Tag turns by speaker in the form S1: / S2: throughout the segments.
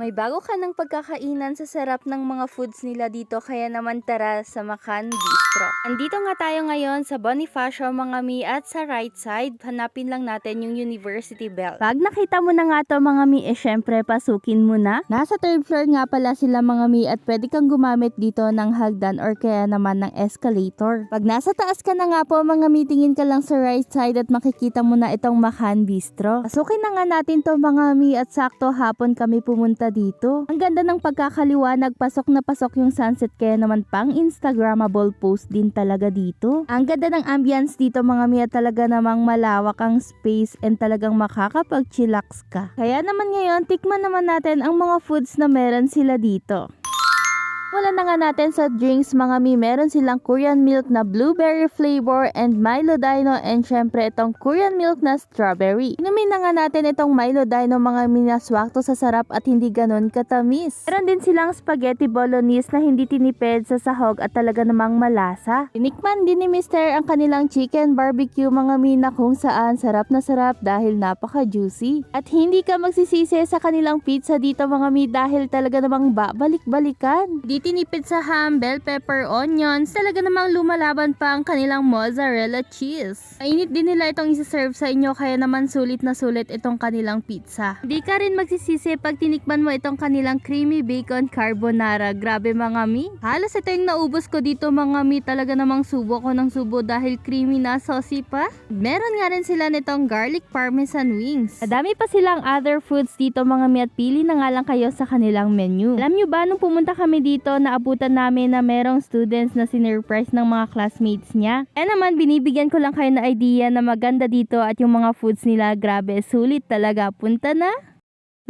S1: May bago ka ng pagkakainan sa sarap ng mga foods nila dito kaya naman tara sa Makan Bistro. Andito nga tayo ngayon sa Bonifacio mga mi at sa right side, hanapin lang natin yung University Bell. Pag nakita mo na nga to mga mi, eh syempre pasukin mo na. Nasa third floor nga pala sila mga mi at pwede kang gumamit dito ng hagdan or kaya naman ng escalator. Pag nasa taas ka na nga po mga mi, tingin ka lang sa right side at makikita mo na itong Makan Bistro. Pasukin na nga natin to mga mi at sakto hapon kami pumunta dito. Ang ganda ng pagkakaliwanag, pasok na pasok yung sunset kaya naman pang Instagrammable post din talaga dito. Ang ganda ng ambience dito mga mi at talaga namang malawak ang space and talagang makakapag-chillax ka. Kaya naman ngayon, tikman naman natin ang mga foods na meron sila dito. Wala na nga natin sa drinks mga mi, meron silang Korean milk na blueberry flavor and Milo Dino and syempre itong Korean milk na strawberry. Inumin na nga natin itong Milo Dino mga mi na swakto sa sarap at hindi ganun katamis. Meron din silang spaghetti bolognese na hindi tinipid sa sahog at talaga namang malasa. Tinikman din ni Mr. ang kanilang chicken barbecue mga mi na kung saan sarap na sarap dahil napaka-juicy. At hindi ka magsisisi sa kanilang pizza dito mga mi dahil talaga namang babalik-balikan. Di tinipid sa ham, bell pepper, onions, talaga namang lumalaban pa ang kanilang mozzarella cheese. Mainit din nila itong isa-serve sa inyo kaya naman sulit na sulit itong kanilang pizza. Di ka rin magsisisi pag tinikman mo itong kanilang creamy bacon carbonara. Grabe mga mi. Halos ito yung naubos ko dito mga mi. Talaga namang subo ko ng subo dahil creamy na saucy pa. Meron nga rin sila nitong garlic parmesan wings. Madami pa silang other foods dito mga mi at pili na nga lang kayo sa kanilang menu. Alam nyo ba nung pumunta kami dito naabutan namin na merong students na sinurprise ng mga classmates niya. Eh naman binibigyan ko lang kayo na idea na maganda dito at yung mga foods nila grabe sulit talaga. Punta na!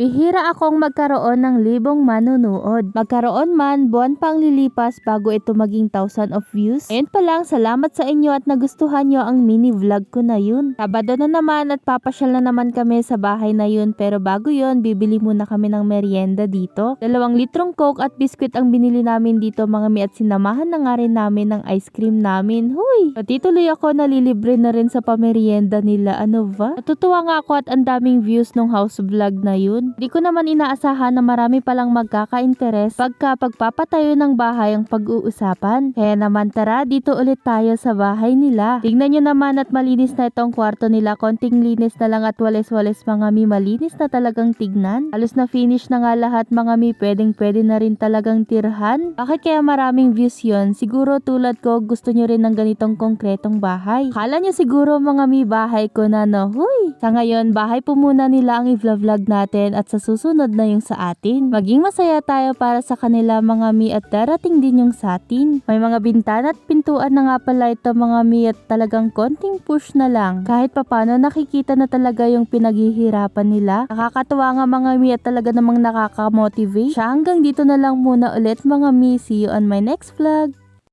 S1: Bihira akong magkaroon ng libong manunood. Magkaroon man, buwan pang lilipas bago ito maging thousand of views. Ayun pa lang, salamat sa inyo at nagustuhan nyo ang mini vlog ko na yun. Sabado na naman at papasyal na naman kami sa bahay na yun pero bago yun, bibili muna kami ng merienda dito. Dalawang litrong coke at biskwit ang binili namin dito mga mi at sinamahan na nga rin namin ng ice cream namin. Huy! Pati tuloy ako nalilibre na rin sa pamerienda nila. Ano ba? Natutuwa nga ako at ang daming views nung house vlog na yun. Di ko naman inaasahan na marami palang magkaka-interes pagka pagpapatayo ng bahay ang pag-uusapan. Kaya naman tara, dito ulit tayo sa bahay nila. Tingnan nyo naman at malinis na itong kwarto nila. Konting linis na lang at wales-wales mga mi. Malinis na talagang tignan. Halos na finish na nga lahat mga mi. Pwedeng pwede na rin talagang tirhan. Bakit kaya maraming views yon? Siguro tulad ko gusto nyo rin ng ganitong konkretong bahay. Kala nyo siguro mga mi bahay ko na no. Huy! Sa ngayon, bahay po muna nila ang i-vlog natin at sa susunod na yung sa atin. Maging masaya tayo para sa kanila mga mi at darating din yung sa atin. May mga bintana at pintuan na nga pala ito mga mi at talagang konting push na lang. Kahit papano nakikita na talaga yung pinaghihirapan nila. Nakakatuwa nga mga mi at talaga namang nakakamotivate. Siya hanggang dito na lang muna ulit mga mi. See you on my next vlog.